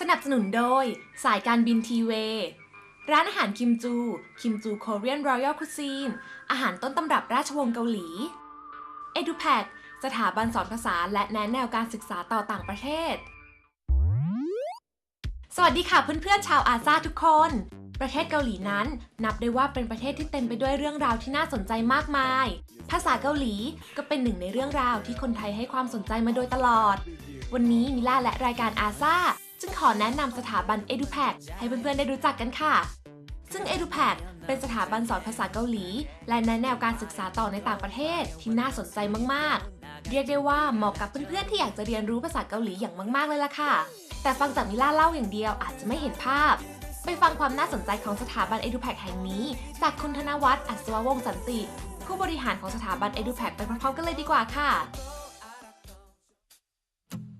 สนับสนุนโดย สายการบินทีเวย์ร้านอาหารคิมจู คิมจูโคเรียนรอยัลคุซีน อาหารต้นตำรับราชวงศ์เกาหลี e d u p a c สถาบันสอนภาษาและแนะแนวการศึกษาต่อต่างประเทศ สวัสดีค่ะเพื่อนๆชาวอาซาทุกคน ประเทศเกาหลีนั้น นับได้ว่าเป็นประเทศที่เต็มไปด้วยเรื่องราวที่น่าสนใจมากมาย ภาษาเกาหลีก็เป็นหนึ่งในเรื่องราวที่คนไทยให้ความสนใจมาโดยตลอด วันนี้มิล่าและรายการอาซาจึงขอแนะนำสถาบัน EduPac ให้เพื่อนๆได้รู้จักกันค่ะ ซึ่ง EduPac เป็นสถาบันสอนภาษาเกาหลี และแนะแนวการศึกษาต่อในต่างประเทศที่น่าสนใจมากๆ เรียกได้ว่าเหมาะกับเพื่อนๆที่อยากจะเรียนรู้ภาษาเกาหลีอย่างมาก ๆเลยล่ะค่ะ แต่ฟังจากมิล่าเล่าอย่างเดียวอาจจะไม่เห็นภาพ ไปฟังความน่าสนใจของสถาบัน EduPack แห่งนี้ จากคุณธนวัฒน์อัศววงศ์สันติ ผู้บริหารของสถาบัน EduPack ไปพร้อมๆกันเลยดีกว่าค่ะ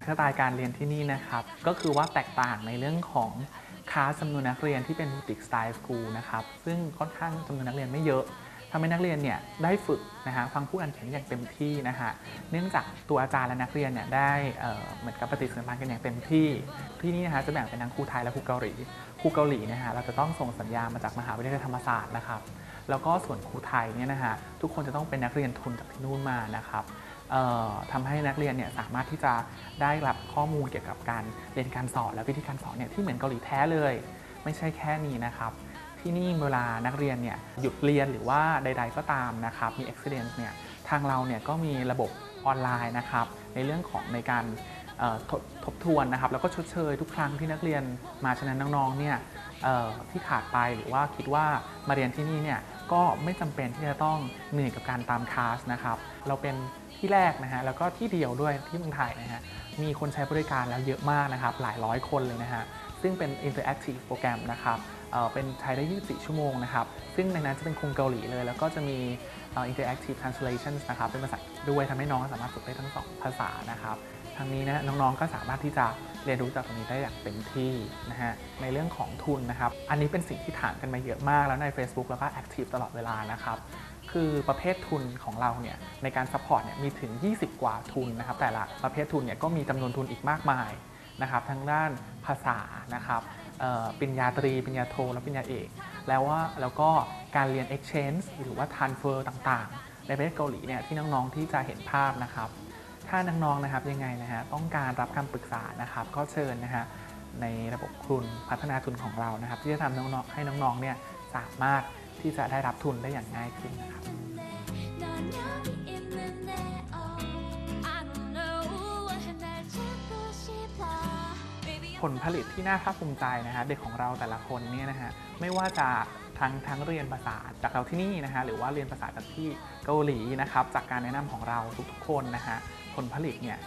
สไตล์การเรียนที่นี่นะครับ ก็คือว่าแตกต่างในเรื่องของคลาสจำนวนนักเรียนที่เป็นบูติกสไตล์สคูลนะครับซึ่งค่อนข้างจำนวนนักเรียนไม่เยอะ ทำให้นักเรียนเนี่ยได้ฝึกนะฮะฟังผู้อ่านเขียนอย่างเต็มที่นะฮะเนื่องจากตัวอาจารย์และนักเรียนเนี่ยได้เหมือนกับปฏิสัมพันธ์กันอย่างเต็มที่ ที่นี่นะฮะจะแบ่งเป็นทั้งครูไทยและครูเกาหลีครูเกาหลีนะฮะเราจะต้องส่งสัญญามาจากมหาวิทยาลัยธรรมศาสตร์นะครับแล้วก็ส่วนครูไทยเนี่ยนะฮะทุกคนจะต้องเป็นนักเรียนทุนจากที่นู่นมานะครับทำให้นักเรียนเนี่ยสามารถที่จะได้รับข้อมูลเกี่ยวกับการเรียนการสอนและวิธีการสอนเนี่ยที่เหมือนเกาหลีแท้เลย ไม่ใช่แค่นี้นะครับ ที่นี่เวลานักเรียนเนี่ยหยุดเรียนหรือว่าใด ๆ ก็ตามนะครับมี accident เนี่ยทางเราเนี่ยก็มีระบบออนไลน์นะครับในเรื่องของในการทบทบทวนนะครับแล้วก็ชดเชยทุกครั้งที่นักเรียนมาฉะนั้นน้องๆเนี่ยที่ขาดไปหรือว่าคิดว่ามาเรียนที่นี่เนี่ยก็ไม่จำเป็นที่จะต้องเหนื่อยกับการตามคลาสนะครับเราเป็นที่แรกนะฮะแล้วก็ที่เดียวด้วยที่เมืองไทยนะฮะมีคนใช้บริการแล้วเยอะมากนะครับหลายร้อยคนเลยนะฮะ ซึ่งเป็น interactive โปรแกรมนะครับเเป็นใช้ได้ 24 ชั่วโมงนะครับ ซึ่งในนั้นจะเป็นคงเกาหลีเลย แล้วก็จะมีอ่อ interactive translation นะครับ เป็นภาษาด้วยทำให้น้องสามารถฝึกได้ทั้งสองภาษานะครับทางนี้นะน้องๆก็สามารถที่จะเรียนรู้จากตรงนี้ได้อย่างเต็มที่นะฮะในเรื่องของทุนนะครับ อันนี้เป็นสิ่งที่ถามกันมาเยอะมากแล้วใน Facebook แล้วก็ active ตลอดเวลานะครับ คือประเภททุนของเราเนี่ยในการซัพพอร์ตเนี่ยมีถึง 20 กว่าทุนนะครับ แต่ละประเภททุนเนี่ยก็มีจำนวนทุนอีกมากมาย นะครับทั้งด้านภาษานะครับปริญญาตรีปริญญาโทและปริญญาเอก แล้วว่าแล้วก็การเรียน exchange หรือว่า transfer ต่างๆ ในประเทศเกาหลีเนี่ยที่น้องๆที่จะเห็นภาพนะครับ ถ้าน้องๆนะครับยังไงนะฮะต้องการรับคำปรึกษานะครับ ก็เชิญนะฮะในระบบทุนพัฒนาทุนของเรานะครับ ที่จะทำน้องๆให้น้องๆเนี่ยสามารถที่จะได้รับทุนได้อย่างง่ายขึ้นนะครับ ผลผลิตที่น่าภาคภูมิใจนะฮะเด็กของเราแต่ละคนเนี่ยนะฮะไม่ว่าจะทั้งทั้งเรียนภาษาจากเราที่นี่นะฮะหรือว่าเรียนภาษาจากที่เกาหลีนะครับจากการแนะนำของเราทุกๆคนนะฮะผลผลิตเนี่ย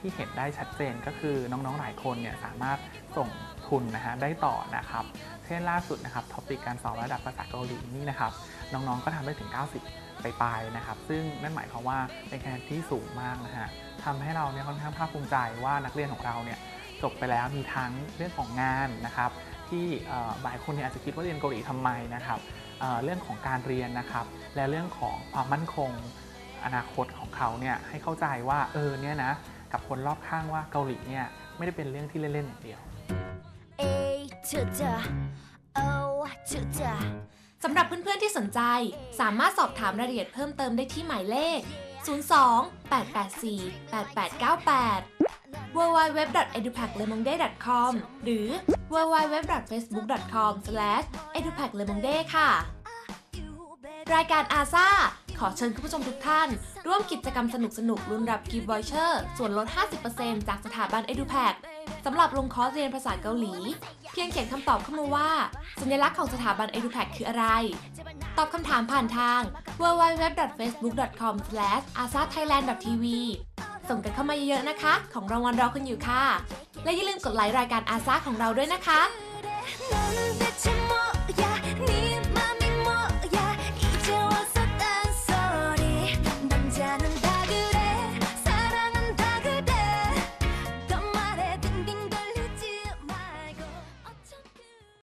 ที่เห็นได้ชัดเจนก็คือน้องๆหลายคนเนี่ยสามารถส่งทุนนะฮะได้ต่อนะครับเช่นล่าสุดนะครับท็อปิกการสอนระดับภาษาเกาหลีนี่นะครับน้องๆก็ทำได้ถึง 90 ไปลายๆนะครับ ซึ่งนั่นหมายความว่าเป็นคะแนนที่สูงมากนะฮะทำให้เราเนี่ยค่อนข้างภาคภูมิใจว่านักเรียนของเราเนี่ย บไปแล้วมีทั้งเรื่องของงานนะครับ ที่หลายคนเนี่ยอาจจะคิดว่าเรียนเกาหลีทำไมนะครับเเรื่องของการเรียนนะครับ และเรื่องของความมั่นคงอนาคตของเขาเนี่ยให้เข้าใจว่าเออเนี่ยนะกับคนรอบข้างว่าเกาหลีเนี่ยไม่ได้เป็นเรื่องที่เล่นๆอย่างเดียว A to the O to the สำหรับเพื่อนๆที่สนใจ สามารถสอบถามรายละเอียดเพิ่มเติมได้ที่หมายเลข 02 884 8898 www.edupacklemonday.com หรือ www.facebook.com/edupacklemonday ค่ะ รายการอาซาขอเชิญคุณผู้ชมทุกท่าน ร่วมกิจกรรมสนุกๆรุ่นรับกิฟต์วอยเชอร์ส่วนลด 50%จากสถาบัน EduPack สำหรับลงคอร์สเรียนภาษาเกาหลี เพียงเขียนคำตอบเข้ามาว่า สัญลักษณ์ของสถาบัน EduPack คืออะไร ตอบคำถามผ่านทาง www.facebook.com/asathailand.tv ส่งกันเข้ามาเยอะๆนะคะ ของรางวัลรอคุณอยู่ค่ะ และอย่าลืมกดไลค์รายการอาซาของเราด้วยนะคะ